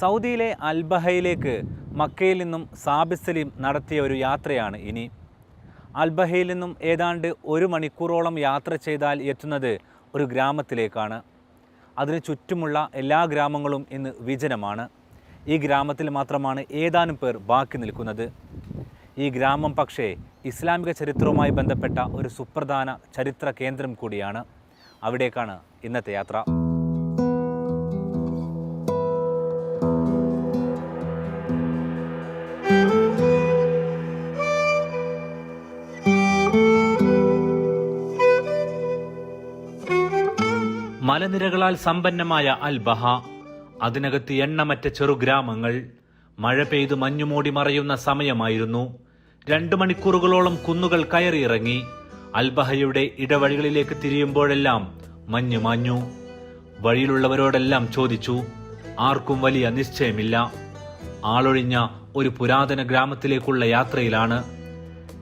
സൗദിയിലെ അൽബഹയിലേക്ക് മക്കയിൽ നിന്നും സാബിസ് സലീം നടത്തിയ ഒരു യാത്രയാണ് ഇനി. അൽബഹയിൽ നിന്നും ഏതാണ്ട് ഒരു മണിക്കൂറോളം യാത്ര ചെയ്താൽ എത്തുന്നത് ഒരു ഗ്രാമത്തിലേക്കാണ്. അതിന് ചുറ്റുമുള്ള എല്ലാ ഗ്രാമങ്ങളും ഇന്ന് വിജനമാണ്. ഈ ഗ്രാമത്തിൽ മാത്രമാണ് ഏതാനും പേർ ബാക്കി നിൽക്കുന്നത്. ഈ ഗ്രാമം പക്ഷേ ഇസ്ലാമിക ചരിത്രവുമായി ബന്ധപ്പെട്ട ഒരു സുപ്രധാന ചരിത്ര കേന്ദ്രം കൂടിയാണ്. അവിടേക്കാണ് ഇന്നത്തെ യാത്ര. മലനിരകളാൽ സമ്പന്നമായ അൽബഹ അതിനകത്ത് എണ്ണമറ്റ ചെറുഗ്രാമങ്ങൾ മഴ പെയ്ത് മഞ്ഞുമൂടി മറയുന്ന സമയമായിരുന്നു. രണ്ടു മണിക്കൂറുകളോളം കുന്നുകൾ കയറിയിറങ്ങി. അൽബഹയുടെ ഇടവഴികളിലേക്ക് തിരിയുമ്പോഴെല്ലാം മഞ്ഞു മാഞ്ഞു. വഴിയിലുള്ളവരോടെല്ലാം ചോദിച്ചു ആർക്കും വലിയ നിശ്ചയമില്ല. ആളൊഴിഞ്ഞ ഒരു പുരാതന ഗ്രാമത്തിലേക്കുള്ള യാത്രയിലാണ്.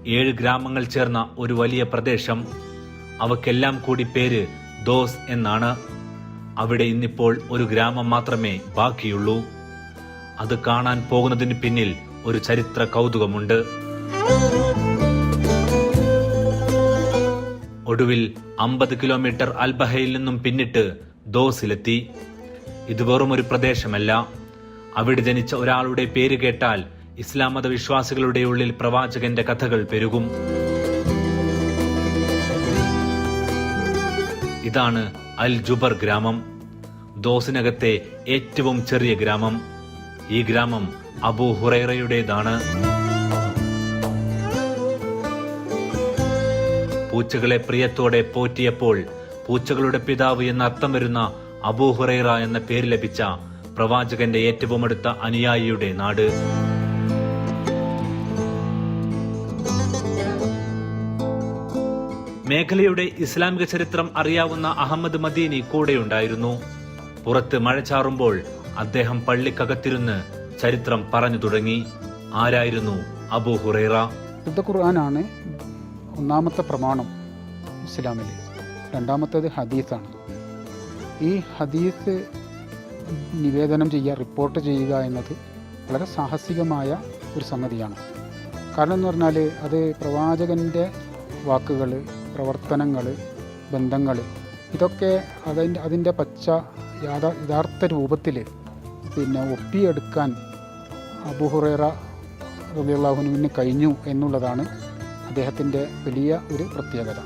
ഏഴ് ഗ്രാമങ്ങൾ ചേർന്ന ഒരു വലിയ പ്രദേശം. അവക്കെല്ലാം കൂടി പേര് ദോസ് എന്നാണ്. അവിടെ ഇന്നിപ്പോൾ ഒരു ഗ്രാമം മാത്രമേ ബാക്കിയുള്ളൂ. അത് കാണാൻ പോകുന്നതിന് പിന്നിൽ ഒരു ചരിത്ര കൗതുകമുണ്ട്. ഒടുവിൽ അമ്പത് കിലോമീറ്റർ അൽബഹയിൽ നിന്നും പിന്നിട്ട് ദോസിലെത്തി. ഇത് വെറും ഒരു പ്രദേശമല്ല. അവിടെ ജനിച്ച ഒരാളുടെ പേര് കേട്ടാൽ ഇസ്ലാം മത വിശ്വാസികളുടെ ഉള്ളിൽ പ്രവാചകന്റെ കഥകൾ പെരുകും. ഇതാണ് അൽ ജുബർ ഗ്രാമം. ദോസിനകത്തെ ഏറ്റവും ചെറിയ ഗ്രാമം. ഈ ഗ്രാമം അബൂ ഹുറൈറയുടേതാണ്. പൂച്ചകളെ പ്രിയത്തോടെ പോറ്റിയപ്പോൾ പൂച്ചകളുടെ പിതാവ് എന്ന അർത്ഥം വരുന്ന അബൂ ഹുറൈറ എന്ന പേര് ലഭിച്ച പ്രവാചകന്റെ ഏറ്റവും അടുത്ത അനുയായിയുടെ നാട്. മേഖലയുടെ ഇസ്ലാമിക ചരിത്രം അറിയാവുന്ന അഹമ്മദ് മദീനി കൂടെയുണ്ടായിരുന്നു. പുറത്ത് മഴ ചാറുമ്പോൾ അദ്ദേഹം പള്ളിക്കകത്തിരുന്ന് ചരിത്രം പറഞ്ഞു തുടങ്ങി. ആരായിരുന്നു അബു ഹുറൈറ? ശുദ്ധ ഖുർആനാണ് ഒന്നാമത്തെ പ്രമാണം ഇസ്ലാമിൽ. രണ്ടാമത്തേത് ഹദീസാണ്. ഈ ഹദീസ് നിവേദനം ചെയ്യുക റിപ്പോർട്ട് ചെയ്യുക എന്നത് വളരെ സാഹസികമായ ഒരു സംഗതിയാണ്. കാരണം എന്ന് പറഞ്ഞാൽ അത് പ്രവാചകന്റെ വാക്കുകൾ പ്രവർത്തനങ്ങൾ ബന്ധങ്ങൾ ഇതൊക്കെ അതിന്റെ അതിന്റെ പച്ച യാഥാ യഥാർത്ഥ രൂപത്തിൽ പിന്നെ ഒപ്പിയെടുക്കാൻ അബുഹുറേറ റബിയുള്ളാഹുനുവിന് കഴിഞ്ഞു എന്നുള്ളതാണ് അദ്ദേഹത്തിന്റെ വലിയ ഒരു പ്രത്യേകത.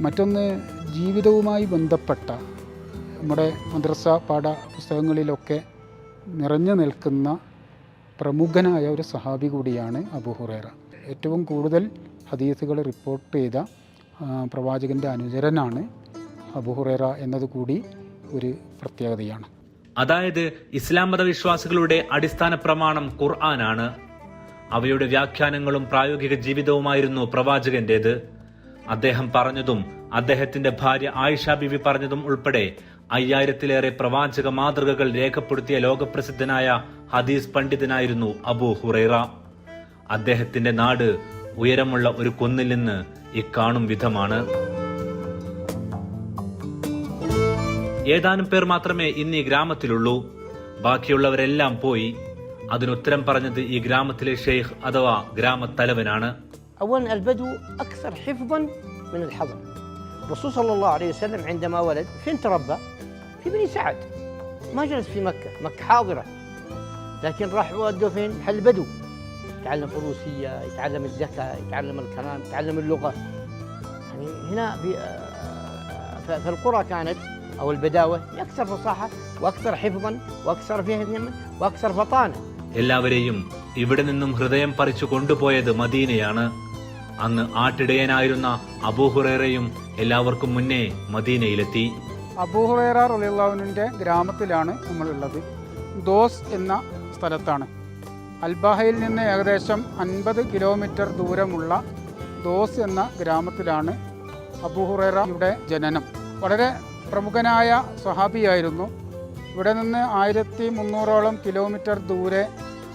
മറ്റൊന്ന് ജീവിതവുമായി ബന്ധപ്പെട്ട നമ്മുടെ മദ്രസ പാഠ പുസ്തകങ്ങളിലൊക്കെ നിറഞ്ഞു നിൽക്കുന്ന പ്രമുഖനായ ഒരു സഹാബി കൂടിയാണ് അബുഹുറേറ ഏറ്റവും കൂടുതൽ ഹദീസുകൾ റിപ്പോർട്ട് ചെയ്ത പ്രവാചകന്റെ അനുചരനാണ് അബുഹുറേറ എന്നത് കൂടി ഒരു പ്രത്യേകതയാണ്. അതായത് ഇസ്ലാം മതവിശ്വാസികളുടെ അടിസ്ഥാന പ്രമാണം ഖുർആനാണ്. അവയുടെ വ്യാഖ്യാനങ്ങളും പ്രായോഗിക ജീവിതവുമായിരുന്നു പ്രവാചകന്റേത്. അദ്ദേഹം പറഞ്ഞതും അദ്ദേഹത്തിന്റെ ഭാര്യ ആയിഷ ബിവി പറഞ്ഞതും ഉൾപ്പെടെ അയ്യായിരത്തിലേറെ പ്രവാചക മാതൃകകൾ രേഖപ്പെടുത്തിയ ലോകപ്രസിദ്ധനായ ഹദീസ് പണ്ഡിതനായിരുന്നു അബു ഹുറൈറ. അദ്ദേഹത്തിന്റെ നാട് ഉയരമുള്ള ഒരു കുന്നിൽ നിന്ന് ഇക്കാണും വിധമാണ് ഏതാനും പേർ മാത്രമേ ഇന്ന് ഈ ഗ്രാമത്തിലുള്ളൂ ബാക്കിയുള്ളവരെല്ലാം പോയി അതിനുത്തരം പറഞ്ഞത് ഈ ഗ്രാമത്തിലെ ഷെയ്ഖ് അഥവാ ഗ്രാമത്തലവനാണ് اولا البدو اكثر حفظا من الحضر الرسول صلى الله عليه وسلم عندما ولد فين تربى في بني سعد ما جلس في مكه مكه حاضره لكن راح ودوه فين محل بدو يتعلم فروسيه يتعلم الزكاه يتعلم الكلام يتعلم اللغه يعني هنا في آه، ف- فالقرى كانت او البداوه اكثر فصاحه واكثر حفظا واكثر فهما واكثر فطانه എല്ലാവരെയും ഇവിടെ നിന്നും ഹൃദയം പറിച്ചു കൊണ്ടുപോയത് മദീനയാണ് അന്ന് ആട്ടിടയനായിരുന്ന അബൂഹുറേറയും എല്ലാവർക്കും മുന്നേ മദീനയിലെത്തി അബൂഹുറേറ റലിള്ളാഹുവിൻ്റെ ഗ്രാമത്തിലാണ് നമ്മളുള്ളത് ദോസ് എന്ന സ്ഥലത്താണ് അൽബാഹയിൽ നിന്ന് ഏകദേശം അൻപത് കിലോമീറ്റർ ദൂരമുള്ള ദോസ് എന്ന ഗ്രാമത്തിലാണ് അബുഹുറയുടെ ജനനം. വളരെ പ്രമുഖനായ സ്വഹാബിയായിരുന്നു. ഇവിടെ നിന്ന് ആയിരത്തി മുന്നൂറോളം കിലോമീറ്റർ ദൂരെ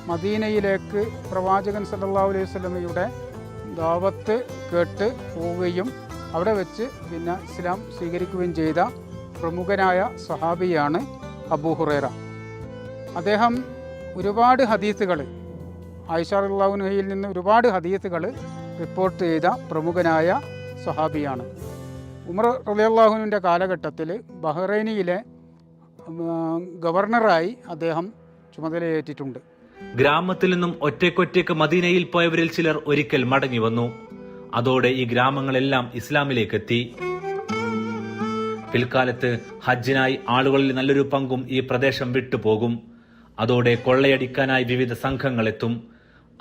മദീനയിലേക്ക് പ്രവാചകൻ സല്ലാ അലൈഹി വസല്ലമയുടെ ദാവത്ത് കേട്ട് പോവുകയും അവിടെ വെച്ച് പിന്നെ ഇസ്ലാം സ്വീകരിക്കുകയും ചെയ്ത പ്രമുഖനായ സഹാബിയാണ് അബുഹുറേറ അദ്ദേഹം ഒരുപാട് ഹദീസുകൾ. ആയിഷ അള്ളാഹുനഹയിൽ നിന്ന് ഒരുപാട് ഹദീസുകൾ റിപ്പോർട്ട് ചെയ്ത പ്രമുഖനായ സ്വഹാബിയാണ്. ഉമർ റലിയല്ലാഹുവിന്റെ കാലഘട്ടത്തിൽ ബഹ്റൈനിയിലെ ഗവർണറായി അദ്ദേഹം ചുമതലയേറ്റിട്ടുണ്ട്. ഗ്രാമത്തിൽ നിന്നും ഒറ്റയ്ക്കൊറ്റയ്ക്ക് മദീനയിൽ പോയവരിൽ ചിലർ ഒരിക്കൽ മടങ്ങി വന്നു. അതോടെ ഈ ഗ്രാമങ്ങളെല്ലാം ഇസ്ലാമിലേക്ക് എത്തി പിൽക്കാലത്ത് ഹജ്ജിനായി ആളുകളിൽ നല്ലൊരു പങ്കും ഈ പ്രദേശം വിട്ടുപോകും. അതോടെ കൊള്ളയടിക്കാനായി വിവിധ സംഘങ്ങളെത്തും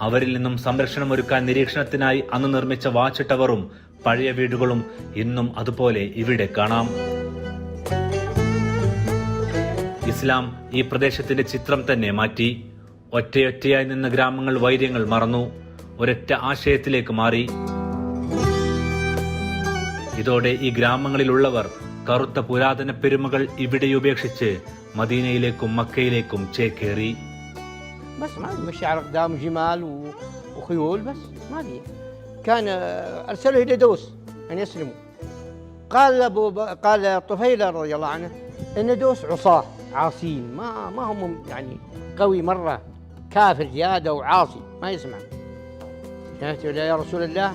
അവരിൽ നിന്നും സംരക്ഷണം ഒരുക്കാൻ നിരീക്ഷണത്തിനായി അന്ന് നിർമ്മിച്ച വാച്ച് ടവറും പഴയ വീടുകളും ഇന്നും അതുപോലെ ഇവിടെ കാണാം. ഇസ്ലാം ഈ പ്രദേശത്തിന്റെ ചിത്രം തന്നെ മാറ്റി. ഒറ്റയൊറ്റയായി നിന്ന ഗ്രാമങ്ങൾ വൈര്യങ്ങൾ മറന്നു. ഒരൊറ്റ ആശയത്തിലേക്ക് മാറി. ഇതോടെ ഈ ഗ്രാമങ്ങളിലുള്ളവർ കറുത്ത പുരാതന പെരുമകൾ ഇവിടെ ഉപേക്ഷിച്ച് മദീനയിലേക്കും മക്കയിലേക്കും ചേക്കേറി بس ما مشي على اقدام جمال و- وخيول بس ما في كان آه، ارسله الى دوس ان يسلموا قال ابو ب... قال طفيله رضي الله عنه ان دوس عصاه عاصين ما ما هم يعني قوي مره كافر زياده وعاصي ما يسمع جاءت إلى يا رسول الله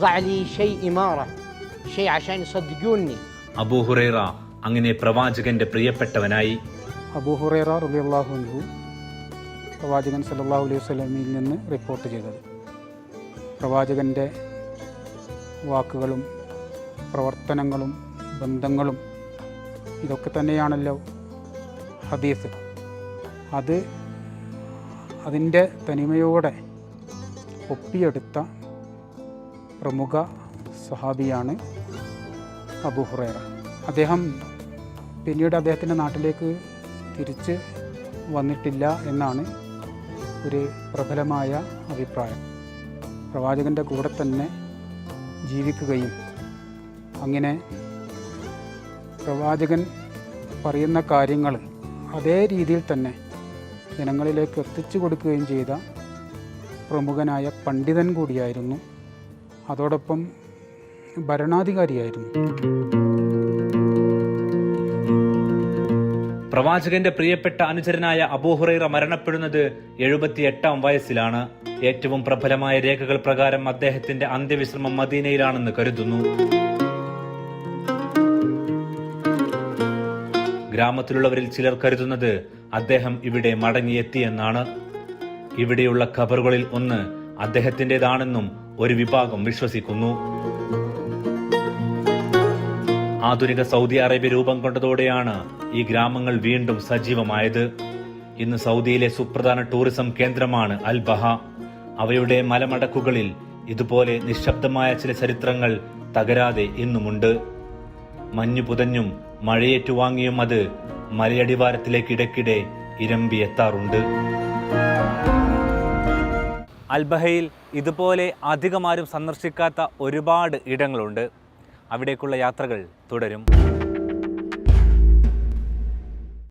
ضع لي شيء اماره شيء عشان يصدقوني അബൂഹുറൈറ അങ്ങനെ പ്രവാചകന്റെ പ്രിയപ്പെട്ടവനായി. റലിയല്ലാഹുൻഹു പ്രവാചകൻ സല്ലല്ലാഹു അലൈഹി സ്വലമിൽ നിന്ന് റിപ്പോർട്ട് ചെയ്തത്. പ്രവാചകന്റെ വാക്കുകളും പ്രവർത്തനങ്ങളും ബന്ധങ്ങളും ഇതൊക്കെ തന്നെയാണല്ലോ ഹദീസ്. അത് അതിന്റെ തനിമയോടെ ഒപ്പിയെടുത്ത പ്രമുഖ സഹാബിയാണ് അബു ഹുറൈറ. അദ്ദേഹം പിന്നീട് അദ്ദേഹത്തിന്റെ നാട്ടിലേക്ക് തിരിച്ച് വന്നിട്ടില്ല എന്നാണ് ഒരു പ്രബലമായ അഭിപ്രായം. പ്രവാചകന്റെ കൂടെ തന്നെ ജീവിക്കുകയും അങ്ങനെ പ്രവാചകൻ പറയുന്ന കാര്യങ്ങൾ അതേ രീതിയിൽ തന്നെ ജനങ്ങളിലേക്ക് എത്തിച്ചു കൊടുക്കുകയും ചെയ്ത പ്രമുഖനായ പണ്ഡിതൻ കൂടിയായിരുന്നു. അതോടൊപ്പം ഭരണാധികാരിയായിരുന്നു. പ്രവാചകന്റെ പ്രിയപ്പെട്ട അനുചരനായ അബൂഹുറൈറ മരണപ്പെടുന്നത് എഴുപത്തിയെട്ടാം വയസ്സിലാണ്. ഏറ്റവും പ്രബലമായ രേഖകൾ പ്രകാരം അദ്ദേഹത്തിന്റെ അന്ത്യവിശ്രമം മദീനയിലാണെന്ന് കരുതുന്നു. ഗ്രാമത്തിലുള്ളവരിൽ ചിലർ കരുതുന്നത് അദ്ദേഹം ഇവിടെ മടങ്ങിയെത്തിയെന്നാണ്. ഇവിടെയുള്ള ഖബറുകളിൽ ഒന്ന് അദ്ദേഹത്തിന്റേതാണെന്നും ഒരു വിഭാഗം വിശ്വസിക്കുന്നു. ആധുനിക സൗദി അറേബ്യ രൂപം കൊണ്ടതോടെയാണ് ഈ ഗ്രാമങ്ങൾ വീണ്ടും സജീവമായത്. ഇന്ന് സൗദിയിലെ സുപ്രധാന ടൂറിസം കേന്ദ്രമാണ് അൽ ബഹ അവയുടെ മലമടക്കുകളിൽ ഇതുപോലെ നിശബ്ദമായ ചില ചരിത്രങ്ങൾ തകരാതെ ഇന്നുമുണ്ട്. മഞ്ഞു പുതഞ്ഞും മഴയേറ്റുവാങ്ങിയും അത് മലയടിവാരത്തിലേക്ക് ഇടയ്ക്കിടെ ഇരമ്പിയെത്താറുണ്ട് അൽബഹയിൽ ഇതുപോലെ അധികമാരും സന്ദർശിക്കാത്ത ഒരുപാട് ഇടങ്ങളുണ്ട്. അവിടേക്കുള്ള യാത്രകൾ തുടരും.